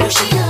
know she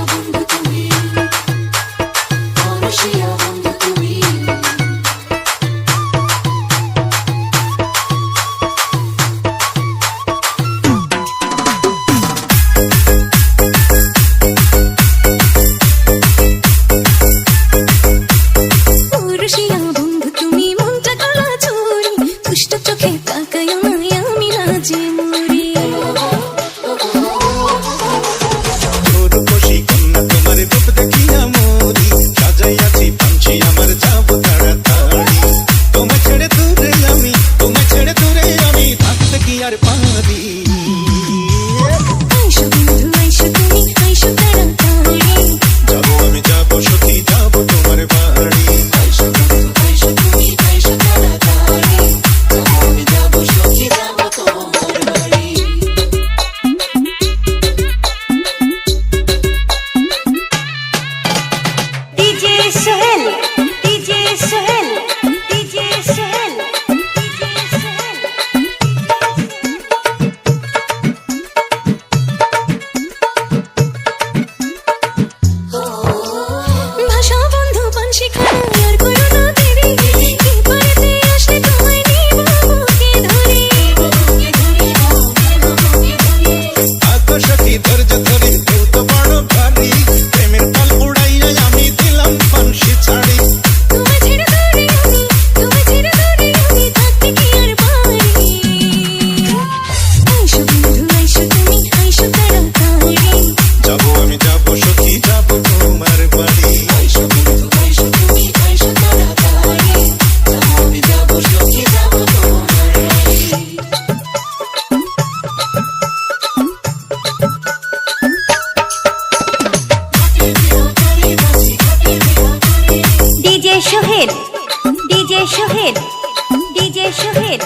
Sohel DJ Sohel DJ Sohel.